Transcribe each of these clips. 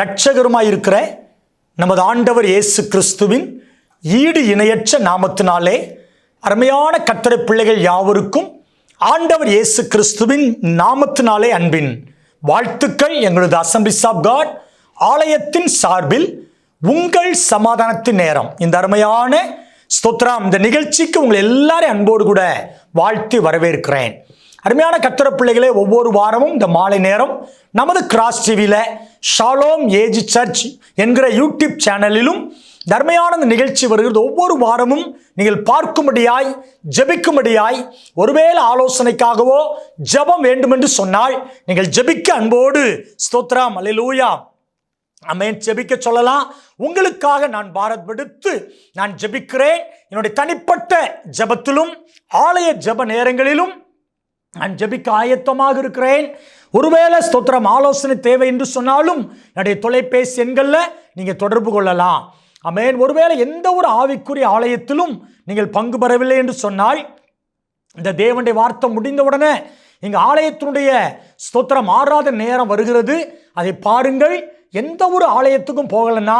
இரட்சகருமாயிருக்கிற நமது ஆண்டவர் இயேசு கிறிஸ்துவின் ஈடு இணையற்ற நாமத்தினாலே அருமையான கத்தரை பிள்ளைகள் யாவருக்கும் ஆண்டவர் இயேசு கிறிஸ்துவின் நாமத்தினாலே அன்பின் வாழ்த்துக்கள். எங்களது அசம்பிஸ் ஆஃப் காட் ஆலயத்தின் சார்பில் உங்கள் சமாதானத்தின் நேரம். இந்த அருமையான ஸ்தோத்ரா இந்த நிகழ்ச்சிக்கு உங்களை எல்லாரையும் அன்போடு கூட வாழ்த்தி வரவேற்கிறேன். அருமையான கத்திர பிள்ளைகளே ஒவ்வொரு வாரமும் இந்த மாலை நேரம் நமது கிராஸ் டிவியில் ஷாலோம் ஏஜ் சர்ச் என்கிற யூடியூப் சேனலிலும் தர்மையான இந்த நிகழ்ச்சி வருகிறது. ஒவ்வொரு வாரமும் நீங்கள் பார்க்கும்படியாய் ஜெபிக்கும்படியாய் ஒருவேளை ஆலோசனைக்காகவோ ஜெபம் வேண்டுமென்று சொன்னால் நீங்கள் ஜெபிக்க அன்போடு ஸ்தோத்ராம் அல்லேலூயா அமேன் ஜெபிக்க சொல்லலாம். உங்களுக்காக நான் பாரத் விடுத்து நான் ஜெபிக்கிறேன். என்னுடைய தனிப்பட்ட ஜெபத்திலும் ஆலய ஜெப நேரங்களிலும் நான் ஜபிக்க ஆயத்தமாக இருக்கிறேன். ஒருவேளை ஸ்தோத்திரம் ஆலோசனை தேவை என்று சொன்னாலும் என்னுடைய தொலைபேசி எண்களில் நீங்கள் தொடர்பு கொள்ளலாம். அமேன் ஒருவேளை எந்த ஒரு ஆவிக்குரிய ஆலயத்திலும் நீங்கள் பங்கு பெறவில்லை என்று சொன்னால் இந்த தேவனுடைய வார்த்தை முடிந்தவுடனே எங்கள் ஆலயத்தினுடைய ஸ்தோத்திரம் ஆறாத நேரம் வருகிறது. அதை பாருங்கள். எந்த ஒரு ஆலயத்துக்கும் போகலைன்னா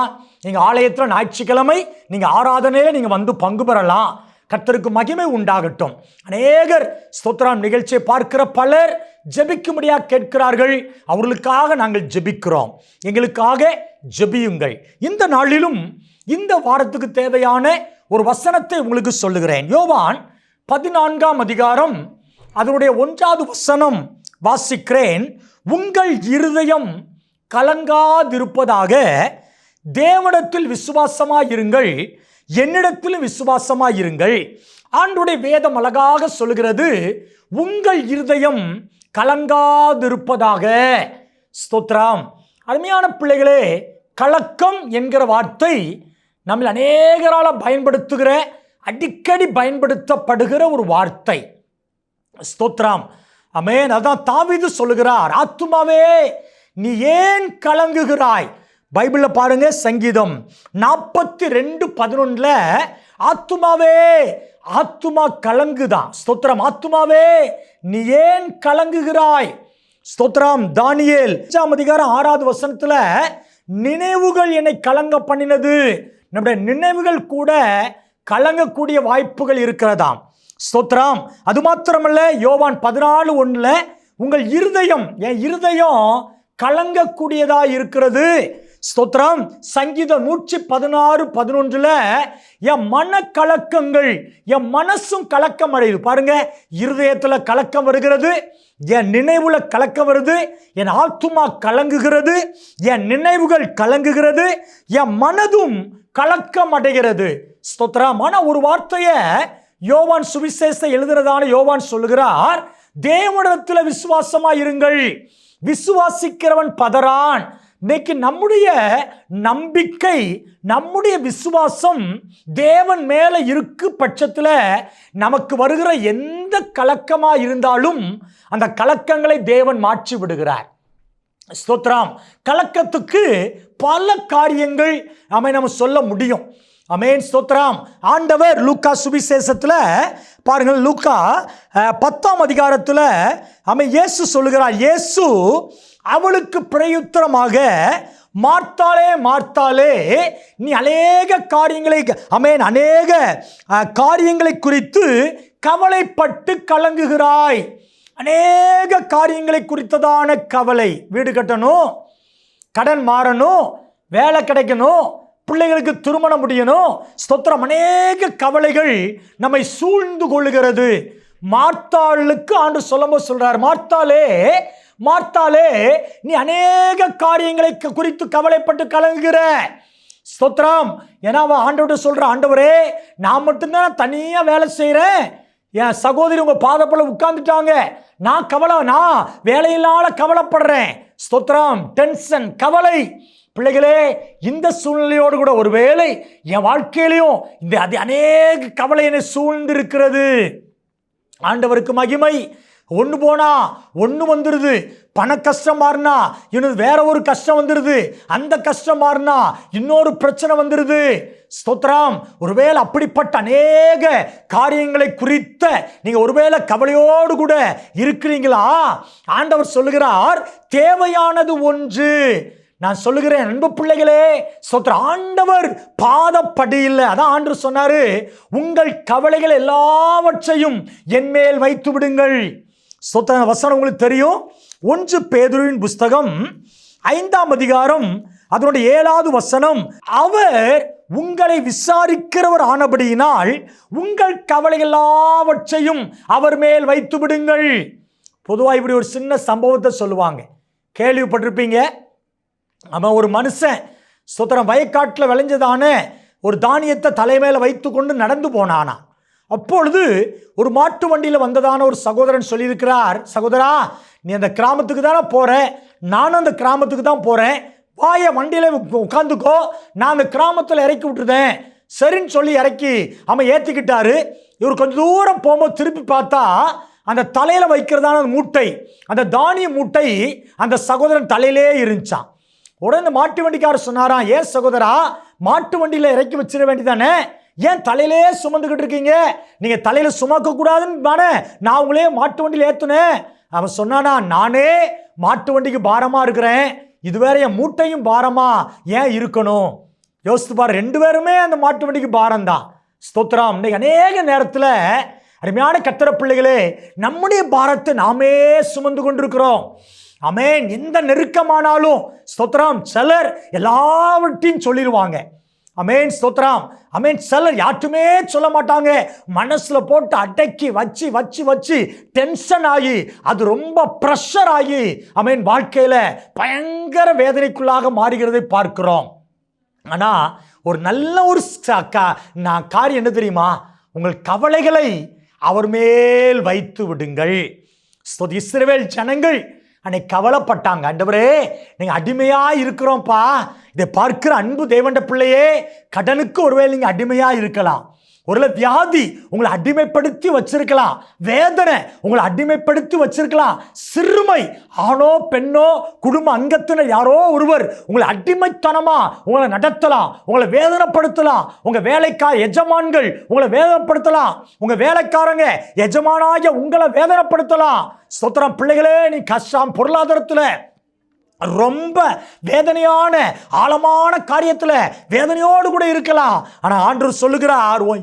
எங்கள் ஆலயத்தில் ஞாயிற்றுக்கிழமை நீங்கள் ஆராதனையில் நீங்கள் வந்து பங்கு பெறலாம். கர்த்தருக்கு மகிமை உண்டாகட்டும். அநேகர் ஸ்தோத்திரம் நிகழ்ச்சியை பார்க்கிற பலர் ஜெபிக்கும்படியாக கேட்கிறார்கள். அவர்களுக்காக நாங்கள் ஜெபிக்கிறோம். எங்களுக்காக ஜெபியுங்கள். இந்த நாளிலும் இந்த வாரத்துக்கு தேவையான ஒரு வசனத்தை உங்களுக்கு சொல்லுகிறேன். யோவான் பதினான்காம் அதிகாரம் அதனுடைய ஒன்றாவது வசனம் வாசிக்கிறேன். உங்கள் இருதயம் கலங்காதிருப்பதாக தேவனிடத்தில் விசுவாசமாயிருங்கள். என்னிடத்திலும் விசுவாசமாயிருங்கள். ஆண்டுடைய வேதம் அழகாக சொல்கிறது உங்கள் இருதயம் கலங்காதிருப்பதாக. ஸ்தோத்ராம் அருமையான பிள்ளைகளே கலக்கம் என்கிற வார்த்தை நம்ம அநேகரால் பயன்படுத்துகிற அடிக்கடி பயன்படுத்தப்படுகிற ஒரு வார்த்தை. ஸ்தோத்ராம் அமேன் அதான் தாவிது சொல்லுகிறார் ஆத்துமாவே நீ ஏன் கலங்குகிறாய்? பைபிளில் பாருங்க சங்கீதம். நாற்பத்தி ரெண்டு பதினொன்றில் ஆத்துமாவே ஆத்துமா கலங்குதான். ஸ்தோத்திரம் ஆத்துமாவே நீ ஏன் கலங்குகிறாய்? ஸ்தோத்ராம் தானியேல் அஞ்சாம் அதிகாரம் ஆறாவது வசனத்தில் நினைவுகள் என்னை கலங்க பண்ணினது. நம்முடைய நினைவுகள் கூட கலங்கக்கூடிய வாய்ப்புகள் இருக்கிறதாம். ஸ்தோத்ராம் அது மாத்திரமல்ல யோவான் பதினாலு ஒன்றில் உங்கள் இருதயம் என் இருதயம் கலங்கக்கூடியதாக இருக்கிறது. ஸ்தோத்திரம். சங்கீதம் நூற்றி பதினாறு பதினொன்றில் என் மன கலக்கங்கள் என் மனசும் கலக்கம் அடையுது. பாருங்க இருதயத்தில் கலக்கம் வருகிறது என் நினைவுல கலக்கம் வருது என் ஆத்துமா கலங்குகிறது என் நினைவுகள் கலங்குகிறது என் மனதும் கலக்கம் அடைகிறது. ஸ்தோத்திரம். ஆனால் ஒரு வார்த்தையை யோவான் சுவிசேஷ எழுதுறதான யோவான் சொல்லுகிறார் தேவனிடத்தில் விசுவாசமாக இருங்கள் விசுவாசிக்கிறவன் பதறான். இன்னைக்கு நம்முடைய நம்பிக்கை நம்முடைய விசுவாசம் தேவன் மேலே இருக்கு பட்சத்தில் நமக்கு வருகிற எந்த கலக்கமாக இருந்தாலும் அந்த கலக்கங்களை தேவன் மாற்றி விடுகிறார். ஸ்தோத்ராம் கலக்கத்துக்கு பல காரியங்கள் நம்மை நம்ம சொல்ல முடியும். அமேன் ஸ்தோத்ராம் ஆண்டவர் லூக்கா சுவிசேஷத்தில் பாருங்கள் லூக்கா பத்தாம் அதிகாரத்தில் அமை இயேசு சொல்லுகிறார். இயேசு அவளுக்கு பிரயுத்தரமாக மார்த்தாலே மார்த்தாலே நீ அநேக காரியங்களை அமேன் அநேக காரியங்களை குறித்து கவலைப்பட்டு கலங்குகிறாய். அநேக காரியங்களை குறித்ததான கவலை. வீடு கட்டணும் கடன் மாறணும் வேலை கிடைக்கணும் பிள்ளைகளுக்கு திருமணம் முடியணும். ஸ்தோத்திரம். அநேக கவலைகள் நம்மை சூழ்ந்து கொள்ளுகிறது. மார்த்தாளுக்கு ஆண்டு சொல்லும்போது சொல்கிறார் மார்த்தாலே மார்த்தாலே நீ அநேக காரியங்களை க- குறித்து கவலைப்பட்டு கலங்குகிற. ஸ்தோத்ரம் ஏன்னா அவன் ஆண்டவர்கிட்ட சொல்கிற ஆண்டவரே நான் மட்டும்தான் தனியாக வேலை செய்கிறேன் என் சகோதரி உங்கள் பாதப்பல உட்காந்துட்டாங்க நான் கவலை நான் வேலையில்லாத கவலைப்படுறேன். ஸ்தோத்திரம். டென்ஷன் கவலை. பிள்ளைகளே இந்த சூழ்நிலையோடு கூட ஒரு வேலை என் வாழ்க்கையிலையும் இந்த அது அநேக கவலை என்னை சூழ்ந்திருக்கிறது. ஆண்டவருக்கு மகிமை. ஒன்று போனா ஒன்று வந்துடுது பண கஷ்டம் மாறினா இன்னொரு வேற ஒரு கஷ்டம் வந்துடுது அந்த கஷ்டம் மாறினா இன்னொரு பிரச்சனை வந்துடுது ஸ்தோத்ராம் ஒருவேளை அப்படிப்பட்ட அநேக காரியங்களை குறித்த நீங்கள் ஒருவேளை கவலையோடு கூட இருக்கிறீங்களா? ஆண்டவர் சொல்லுகிறார் தேவையானது ஒன்று. நான் சொல்லுகிறேன் அன்பு பிள்ளைகளே சொத்திர ஆண்டவர் பாதப்படியில் அதான் ஆண்டு சொன்னாரு உங்கள் கவலைகள் எல்லாவற்றையும் என் மேல் வைத்து விடுங்கள் சொத்த வசனம் உங்களுக்கு தெரியும். ஒன்று பேதுருவின் புஸ்தகம் ஐந்தாம் அதிகாரம் அதனுடைய ஏழாவது வசனம். அவர் உங்களை விசாரிக்கிறவர் ஆனபடியினால் உங்கள் கவலை எல்லாவற்றையும் அவர் மேல் வைத்து விடுங்கள். பொதுவாக இப்படி ஒரு சின்ன சம்பவத்தை சொல்லுவாங்க. கேள்விப்பட்டிருப்பீங்க? அவன் ஒரு மனுஷன். சுத்திரம் வயக்காட்டில் விளைஞ்சதான ஒரு தானியத்தை தலைமையில் வைத்து கொண்டு நடந்து போனானா அப்பொழுது ஒரு மாட்டு வண்டியில் வந்ததான ஒரு சகோதரன் சொல்லியிருக்கிறார் சகோதரா நீ அந்த கிராமத்துக்கு தானே போகிற நானும் அந்த கிராமத்துக்கு தான் போகிறேன் வாய வண்டியில் உட்காந்துக்கோ நான் அந்த கிராமத்தில் இறக்கி விட்டுருந்தேன் சரின்னு சொல்லி இறக்கி அவன் ஏற்றிக்கிட்டாரு இவர் கொஞ்சம் தூரம் போகும்போது திருப்பி பார்த்தா அந்த தலையில் வைக்கிறதான மூட்டை அந்த தானிய மூட்டை அந்த சகோதரன் தலையிலே இருந்துச்சான் உடனே மாட்டு வண்டிக்காரர் சொன்னாராம் ஏன் சகோதரா மாட்டு வண்டியில் இறக்கி வச்சிட வேண்டியதானே? ஏன் தலையிலே சுமந்துக்கிட்டு இருக்கீங்க? நீங்கள் தலையில் சுமக்க கூடாதுன்னு தானே நான் உங்களே மாட்டு வண்டியில் ஏற்றுனேன் அவன் சொன்னானா நானே மாட்டு வண்டிக்கு பாரமாக இருக்கிறேன். இது வேற என் மூட்டையும் பாரமா. ஏன் இருக்கணும்? யோசித்து பாரு ரெண்டு பேருமே அந்த மாட்டு வண்டிக்கு பாரம் தான் ஸ்தோத்திரம். இன்னைக்கு அநேக நேரத்தில் அருமையான கத்திர பிள்ளைகளே நம்முடைய பாரத்தை நாமே சுமந்து கொண்டிருக்கிறோம். அமேன் எந்த நெருக்கமானாலும் ஸ்தோத்திரம். சிலர் எல்லாவற்றையும் சொல்லிடுவாங்க. அமேன் ஸ்தோத்ராம் அமேன் சிலர் யாருமே சொல்ல மாட்டாங்க. மனசில் போட்டு அடக்கி வச்சு வச்சு வச்சு டென்ஷன் ஆகி அது ரொம்ப ப்ரெஷர் ஆகி அமேன் வாழ்க்கையில் பயங்கர வேதனைக்குள்ளாக மாறுகிறதை பார்க்கிறோம். ஆனால் ஒரு நல்ல ஒரு அக்கா நான் காரியம் என்ன தெரியுமா? உங்கள் கவலைகளை அவர் மேல் வைத்து விடுங்கள். ஸ்தோத் இஸ்ரவேல் ஜனங்கள் அன்னைக்கு கவலைப்பட்டாங்க. ஆண்டவரே நீங்கள் அடிமையாக இருக்கிறோம்ப்பா. இதை பார்க்கிற அன்பு தேவண்ட பிள்ளையே கடனுக்கு ஒருவேளை நீங்கள் அடிமையாக இருக்கலாம். ஒருவேளை வியாதி உங்களை அடிமைப்படுத்தி வச்சிருக்கலாம். வேதனை உங்களை அடிமைப்படுத்தி வச்சிருக்கலாம். சிறுமை ஆணோ பெண்ணோ குடும்ப அங்கத்தினர் யாரோ ஒருவர் உங்களை அடிமைத்தனமா உங்களை நடத்தலாம். உங்களை வேதனைப்படுத்தலாம். உங்க வேலைக்கார எஜமான்கள் உங்களை வேதனைப்படுத்தலாம். உங்க வேலைக்காரங்க எஜமானாக உங்களை வேதனைப்படுத்தலாம். ஸ்தோத்திரம் பிள்ளைகளே நீ கஷ்டம் பொருளாதாரத்தில் ரொம்ப வேதனையான ஆழமான காரியத்தில் வேதனையோடு கூட இருக்கலாம். ஆனால் ஆண்டவர் சொல்லுகிறார் ஓய்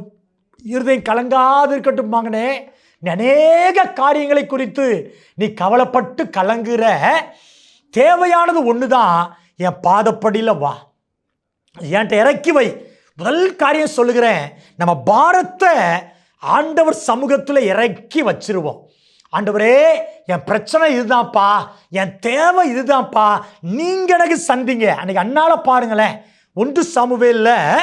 இருதயம் கலங்காது இருக்கட்டும் மகனே அநேக காரியங்களை குறித்து நீ கவலைப்பட்டு கலங்குற. தேவையானது ஒன்று தான் என் பாதப்படியில் வா. என்கிட்ட இறக்கி வை. முதல் காரியம் சொல்லுகிறேன். நம்ம பாரத்தை ஆண்டவர் சமூகத்தில் இறக்கி வச்சிருவோம். ஆண்டவரே என் பிரச்சனை இதுதான்ப்பா. என் தேவை இதுதான்ப்பா. நீங்க எனக்கு சந்திங்க. அன்னைக்கு அண்ணால பாருங்களேன். ஒன்று சாமுவேல்ல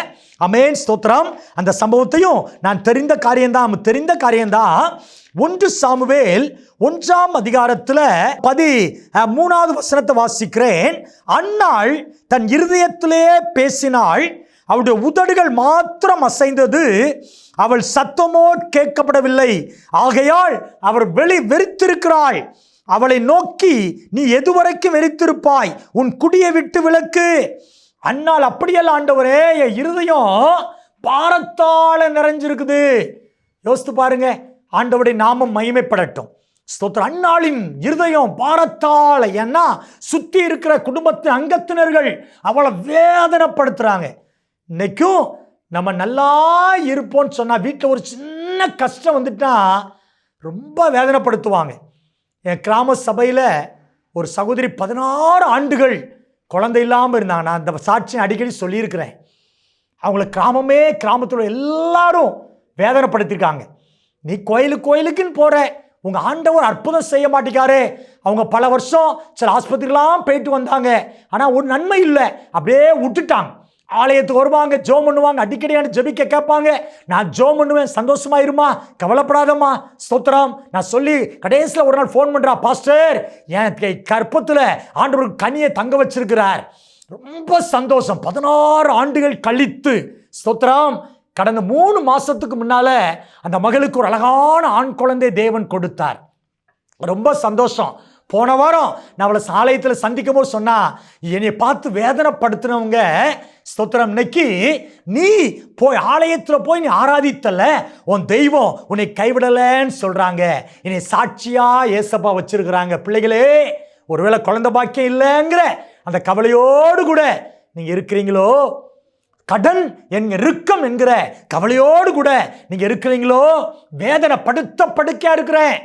அமேன் ஸ்தோத்திரம். அந்த சம்பவத்தையும் நான் தெரிந்த காரியம்தான் தெரிந்த காரியம்தான். ஒன்று சாமுவேல் ஒன்றாம் அதிகாரத்தில் பதி மூணாவது வசனத்தை வாசிக்கிறேன். அன்னாள் தன் இருதயத்திலே பேசினாள். அவளுடைய உதடுகள் மாத்திரம் அசைந்தது. அவள் சத்தமோ கேட்கப்படவில்லை. ஆகையால் அவர் வெளி வெறித்திருக்கிறாள். அவளை நோக்கி நீ எதுவரைக்கும் வெறித்திருப்பாய்? உன் குடியை விட்டு விளக்கு அன்னால் அப்படியெல்லாம் ஆண்டவரே என் இருதயம் பாரத்தால நிறைஞ்சிருக்குது. யோசித்து பாருங்க ஆண்டவருடைய நாமம் மகிமைப்படட்டும். ஸ்தோத்திர அன்னாளின் இருதயம் பாரத்தால் ஏன்னா சுற்றி இருக்கிற குடும்பத்தின் அங்கத்தினர்கள் அவளை வேதனைப்படுத்துகிறாங்க இன்னைக்கும் நம்ம நல்லா இருப்போம்னு சொன்னால் வீட்டில் ஒரு சின்ன கஷ்டம் வந்துட்டா ரொம்ப வேதனைப்படுத்துவாங்க. என் கிராம சபையில் ஒரு சகோதரி பதினாறு ஆண்டுகள் குழந்தை இல்லாமல் இருந்தாங்க நான் அந்த சாட்சியை அடிக்கடி சொல்லியிருக்கிறேன். அவங்கள கிராமமே கிராமத்தில் எல்லாரும் வேதனைப்படுத்தியிருக்காங்க. நீ கோயிலுக்கு கோயிலுக்குன்னு போகிற உங்கள் ஆண்டவர் அற்புதம் செய்ய மாட்டேங்காரு அவங்க பல வருஷம் சில ஆஸ்பத்திரிலாம் போயிட்டு வந்தாங்க. ஆனால் ஒரு நன்மை இல்லை. அப்படியே விட்டுட்டாங்க. ஆலயத்துக்கு வருவாங்க ஜோம் பண்ணுவாங்க அடிக்கடி எனக்கு ஜெபிக்க கேட்பாங்க. நான் ஜோம் பண்ணுவேன் சந்தோஷமா இருமா? கவலைப்படாதம்மா. ஸ்தோத்திரம். நான் சொல்லி கடைசியில் ஒரு நாள் ஃபோன் பண்ணுறா பாஸ்டர் என் கற்பத்தில் கற்பத்துல ஆண்டவருக்கு கனியை தங்க வச்சிருக்கிறார். ரொம்ப சந்தோஷம். பதினாறு ஆண்டுகள் கழித்து. ஸ்தோத்திரம். கடந்த மூணு மாதத்துக்கு முன்னால் அந்த மகளுக்கு ஒரு அழகான ஆண் குழந்தை தேவன் கொடுத்தார். ரொம்ப சந்தோஷம். போன வாரம் நான் அவளை சாலயத்தில் சந்திக்கும் போது சொன்னால் என்னை பார்த்து வேதனைப்படுத்தினவங்க ஸ்தோத்திரம். இன்னைக்கு நீ போய் ஆலயத்தில் போய் நீ ஆராதித்தல உன் தெய்வம் உன்னை கைவிடலைன்னு சொல்கிறாங்க என்னை சாட்சியாக ஏசப்பா வச்சிருக்கிறாங்க. பிள்ளைகளே ஒருவேளை குழந்த பாக்கியம் இல்லைங்கிற அந்த கவலையோடு கூட நீங்கள் இருக்கிறீங்களோ? கடன் என் இறுக்கம் என்கிற கவலையோடு கூட நீங்கள் இருக்கிறீங்களோ? வேதனை படுத்த படுக்கையாக இருக்கிறேன்.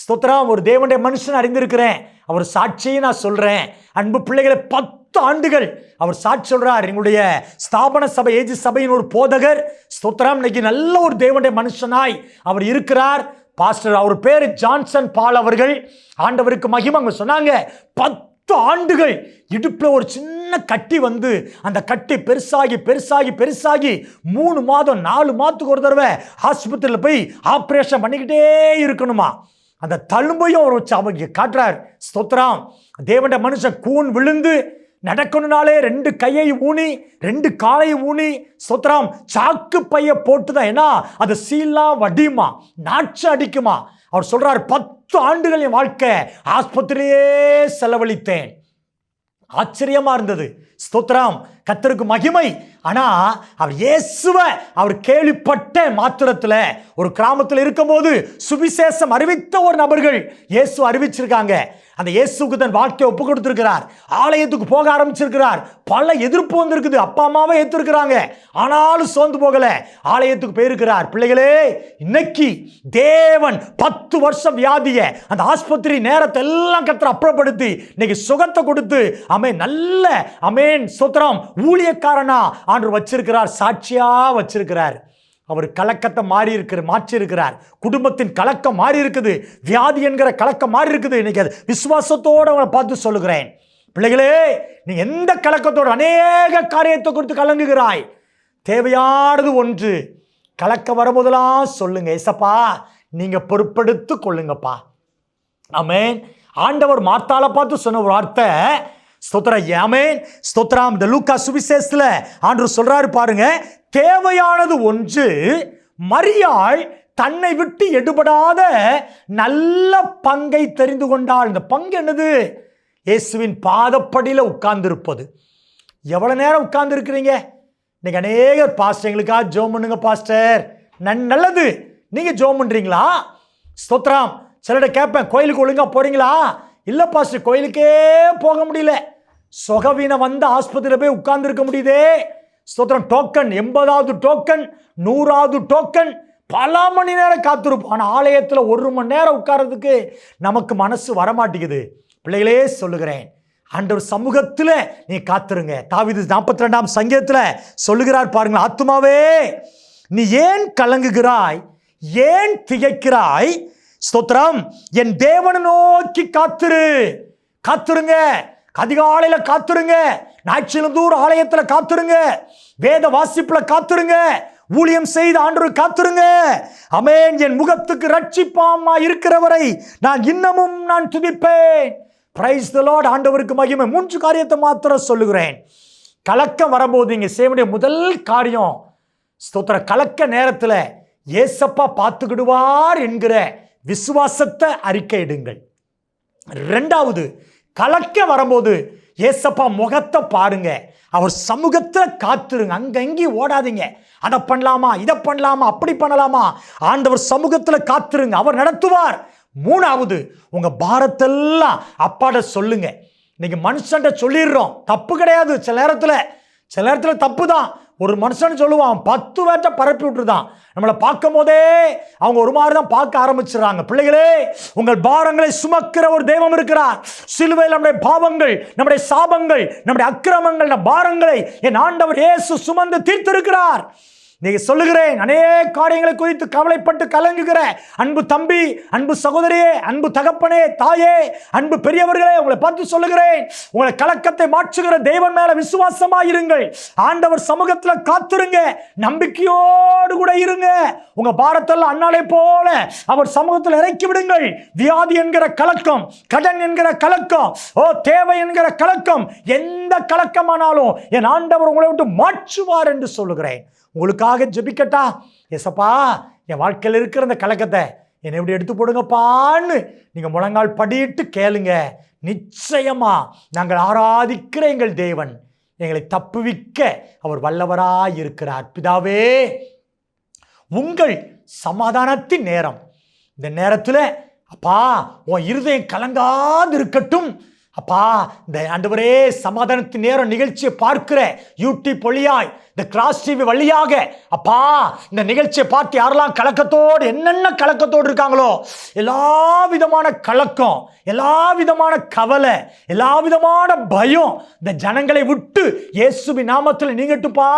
ஸ்தோத்திரம். ஒரு தேவனுடைய மனுஷன் அறிந்திருக்கிறேன். அவர் சாட்சியை நான் சொல்கிறேன் அன்பு பிள்ளைகளை பத்து ஆண்டுகள் அவர் சாட்சி சொல்கிறார் எங்களுடைய ஸ்தாபன சபை ஏஜி சபையின் ஒரு போதகர். ஸ்தோத்திரம். இன்னைக்கு நல்ல ஒரு தேவனுடைய மனுஷனாய் அவர் இருக்கிறார். பாஸ்டர் அவர் பேர் ஜான்சன் பால் அவர்கள். ஆண்டவருக்கு மகிமை. அவங்க சொன்னாங்க பத்து பத்து ஆண்டுகள் இடுப்பில் ஒரு சின்ன கட்டி வந்து அந்த கட்டி பெருசாகி பெருசாகி பெருசாகி மூணு மாதம் நாலு மாதத்துக்கு ஒரு தடவை ஆஸ்பத்திரியில் போய் ஆப்ரேஷன் பண்ணிக்கிட்டே இருக்கணுமா? அந்த தழும்பையும் அவர் வச்சு அவங்க காட்டுறார். ஸ்தோத்ராம் தேவண்ட மனுஷன் கூன் விழுந்து நடக்கணும்னாலே ரெண்டு கையை ஊனி ரெண்டு காலை ஊனி ஸ்தோத்திரம் சாக்கு பைய போட்டு தான் ஏன்னா அது சீலா வடியுமா? நாச்சு அடிக்குமா? அவர் சொல்றார் பத்து ஆண்டுகள் என் வாழ்க்கை ஆஸ்பத்திரியே செலவழித்தேன். ஆச்சரியமா இருந்தது. ஸ்தோத்ராம் கத்தருக்கு மகிமை. ஆனா அவர் இயேசுவ அவர் கேள்விப்பட்ட மாத்திரத்துல ஒரு கிராமத்தில் இருக்கும்போது சுவிசேஷம் அறிவித்த ஒரு நபர்கள் இயேசு அறிவிச்சிருக்காங்க. அந்த இயேசுக்கு தன் வாழ்க்கையை ஒப்பு கொடுத்துருக்கிறார் ஆலயத்துக்கு போக ஆரம்பிச்சிருக்கிறார். பல எதிர்ப்பு வந்திருக்குது. அப்பா அம்மாவே ஏற்றிருக்கிறாங்க ஆனாலும் சோர்ந்து போகலை. ஆலயத்துக்கு போயிருக்கிறார். பிள்ளைகளே இன்னைக்கு தேவன் பத்து வருஷம் வியாதியை அந்த ஆஸ்பத்திரி நேரத்தை எல்லாம் கத்திர அப்புறப்படுத்தி இன்னைக்கு சுகத்தை கொடுத்து அமே நல்ல அமேன் சுத்திரம் ஊழியக்காரனா ஆண்டு வச்சிருக்கிறார். சாட்சியாக வச்சிருக்கிறார். அவர் கலக்கத்தை மாறி இருக்கிற மாற்றி இருக்கிறார். குடும்பத்தின் கலக்கம் மாறி இருக்குது. வியாதி என்கிற கலக்கம் மாறி இருக்குது. இன்னைக்கு அது விசுவாசத்தோடு அவனை பார்த்து சொல்லுகிறேன். பிள்ளைகளே நீ எந்த கலக்கத்தோடு அநேக காரியத்தை கொடுத்து கலங்குகிறாய்? தேவையானது ஒன்று. கலக்க வரும்போதெல்லாம் சொல்லுங்க. ஏசப்பா நீங்க பொறுப்பெடுத்து கொள்ளுங்கப்பா. ஆமேன். ஆண்டவர் மார்த்தால பார்த்து சொன்ன ஒரு வார்த்தை. ஸ்தோத்திர யாமேன் ஸ்தோத்ராம் இந்த லூக்கா சுவிசேஷத்தில் ஆண்டு சொல்கிறாரு பாருங்க. தேவையானது ஒன்று மரியாள் தன்னை விட்டு எடுபடாத நல்ல பங்கை தெரிந்து கொண்டால் இந்த பங்கு என்னது? இயேசுவின் பாதப்படியில் உட்கார்ந்துருப்பது. எவ்வளோ நேரம் உட்கார்ந்துருக்கிறீங்க? நீங்கள் அநேகர் பாஸ்டர் எங்களுக்காக ஜோம் பண்ணுங்க பாஸ்டர். நன் நல்லது. நீங்கள் ஜோம் பண்ணுறீங்களா ஸ்தோத்ராம் சிலர்கிட்ட கேட்பேன் கோயிலுக்கு ஒழுங்காக போகிறீங்களா இல்லை பாஸ்டர் கோயிலுக்கே போக முடியல. சொகவீனை வந்து ஆஸ்பத்திரியில் போய் உட்கார்ந்துருக்க முடியுதே. ஸ்தோத்திரம். டோக்கன் எண்பதாவது டோக்கன் நூறாவது டோக்கன் பல மணி நேரம் காத்திருப்போம். ஆனால் ஆலயத்தில் ஒரு மணி நேரம் உட்கார்றதுக்கு நமக்கு மனசு வரமாட்டேங்குது. பிள்ளைகளே சொல்லுகிறேன். ஆண்டவர் சமூகத்தில் நீ காத்துருங்க. தாவிது நாற்பத்தி ரெண்டாம் சங்கீதத்தில் சொல்லுகிறார் பாருங்கள். ஆத்துமாவே நீ ஏன் கலங்குகிறாய்? ஏன் திகைக்கிறாய்? ஸ்தோத்திரம் என் தேவனை நோக்கி காத்துரு. காத்துருங்க. அதிகாலையில் காத்துருங்க. நாச்சிலந்தூர் ஆலயத்தில் காத்துருங்க. வேத வாசிப்பில் காத்துருங்க. ஊழியம் செய்த ஆண்டவர் காத்துருங்க. அமேன் என் முகத்துக்கு ரட்சிப்பாமா இருக்கிறவரை நான் இன்னமும் நான் துதிப்பேன். பிரைஸ் த லார்ட் ஆண்டவருக்கு மகிமை. மூன்று காரியத்தை மாத்திரம் சொல்லுகிறேன். கலக்கம் வரும்போது இங்கே செய்ய முதல் காரியம் ஸ்தோத்திர கலக்க நேரத்தில் ஏசப்பா பார்த்துக்கிடுவார் என்கிற விசுவாசத்தை அறிக்கையிடுங்கள். ரெண்டாவது கலக்க வரும்போது ஏசப்பா முகத்தை பாருங்க. அவர் சமூகத்தில் காத்துருங்க. அங்கங்கே இங்கேயும் ஓடாதீங்க. அதை பண்ணலாமா? இதை பண்ணலாமா? அப்படி பண்ணலாமா? ஆண்டவர் சமூகத்தில் காத்துருங்க. அவர் நடத்துவார். மூணாவது உங்கள் பாரத்தெல்லாம் அப்பாட சொல்லுங்க. இன்னைக்கு மனுஷன்ட்ட சொல்லிடுறோம். தப்பு கிடையாது. சில நேரத்தில் சில நேரத்தில் தப்பு தான் ஒரு மனுஷன் சொல்லுவான் பத்து பேர்ட்ட பரப்பி விட்டுருதான். நம்மளை பார்க்கும் போதே அவங்க ஒரு மாதிரி தான் பார்க்க ஆரம்பிச்சிடுறாங்க. பிள்ளைகளே உங்கள் பாரங்களை சுமக்கிற ஒரு தெய்வம் இருக்கிறார். சிலுவையில் நம்முடைய பாவங்கள் நம்முடைய சாபங்கள் நம்முடைய அக்கிரமங்கள் பாரங்களை என் ஆண்டவர் இயேசு சுமந்து தீர்த்திருக்கிறார். நீங்க சொல்லுகிறேன் அநேக காரியங்களை குறித்து கவலைப்பட்டு கலங்குகிற அன்பு தம்பி அன்பு சகோதரியே அன்பு தகப்பனே தாயே அன்பு பெரியவர்களே உங்களை பார்த்து சொல்லுகிறேன் உங்களை கலக்கத்தை மாற்றுகிற தெய்வம் மேல விசுவாசமாயிருங்கள் ஆண்டவர் சமூகத்தில் காத்துருங்க நம்பிக்கையோடு கூட இருங்க. உங்க பாரத்தெல்லாம் அண்ணாலே போல அவர் சமூகத்தில் இறக்கி விடுங்கள். வியாதி என்கிற கலக்கம் கடன் என்கிற கலக்கம் ஓ தேவை என்கிற கலக்கம் எந்த கலக்கமானாலும் என் ஆண்டவர் உங்களை விட்டு மாற்றுவார் என்று சொல்லுகிறேன். உங்களுக்காக ஜெபிக்கட்டா? எசப்பா என் வாழ்க்கையில் இருக்கிற அந்த கலக்கத்தை என்னை இப்படி எடுத்து போடுங்கப்பான்னு நீங்கள் முழங்கால் படிட்டு கேளுங்க. நிச்சயமாக நாங்கள் ஆராதிக்கிற எங்கள் தேவன் எங்களை தப்புவிக்க அவர் வல்லவராக இருக்கிறார் பிதாவே உங்கள் சமாதானத்தின் நேரம். இந்த நேரத்தில் அப்பா உன் இருதயம் கலங்காது இருக்கட்டும் அப்பா இந்த ஆண்டவரே சமாதானத்தின் நேரம் நிகழ்ச்சியை பார்க்கிற யூடியூப் வழியாய் இந்த கிராஸ் டிவி வழியாக அப்பா இந்த நிகழ்ச்சியை பார்த்து யாரெல்லாம் கலக்கத்தோடு என்னென்ன கலக்கத்தோடு இருக்காங்களோ எல்லா விதமான கலக்கம் எல்லா விதமான கவலை எல்லா விதமான பயம் இந்த ஜனங்களை விட்டு இயேசுவி நாமத்தில் நீங்கட்டுப்பா.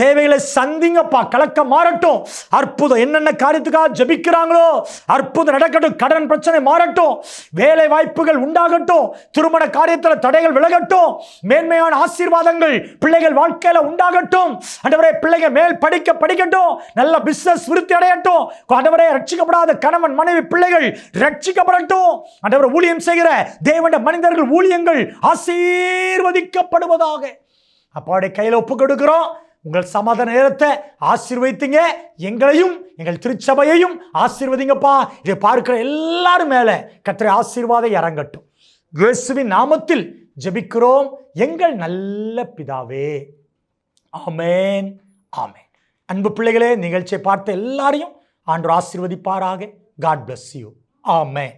தேவைகளை சந்திங்கப்பா கலக்க மாறட்டும். அற்புதம். என்னென்ன காரியத்துக்காக ஜெபிக்கிறாங்களோ அற்புதம் நடக்கட்டும் கடன் பிரச்சனை மாறட்டும். வேலை வாய்ப்புகள் உண்டாகட்டும் திருமண காரியத்தில் தடைகள் விலகட்டும். மேன்மையான ஆசீர்வாதங்கள் பிள்ளைகள் வாழ்க்கையில் உண்டாகட்டும். ஆண்டவரே பிள்ளைகள் மேல் படிக்க படிக்கட்டும். நல்ல பிசினஸ் விருத்தி அடையட்டும். ஆண்டவரே ரட்சிக்கப்படாத கணவன் மனைவி பிள்ளைகள் ரட்சிக்கப்படட்டும். ஆண்டவரே ஊழியம் செய்கிற தேவண்ட மனிதர்கள் ஊழியங்கள் ஆசீர்வதிக்கப்படுவதாக. அப்பாவுடைய கையில் ஒப்பு கொடுக்கிறோம். உங்கள் சமாதான நேரத்தை ஆசீர்வதித்தீங்க. எங்களையும் எங்கள் திருச்சபையையும் ஆசீர்வதிங்கப்பா. இதை பார்க்குற எல்லாரும் மேலே கத்திர ஆசீர்வாதம் இறங்கட்டும். இயேசுவின் நாமத்தில் ஜெபிக்கிறோம். எங்கள் நல்ல பிதாவே. ஆமேன். ஆமேன். அன்பு பிள்ளைகளே நிகழ்ச்சியை பார்த்த எல்லாரையும் ஆண்டு ஆசீர்வதிப்பாராக. God bless you amen.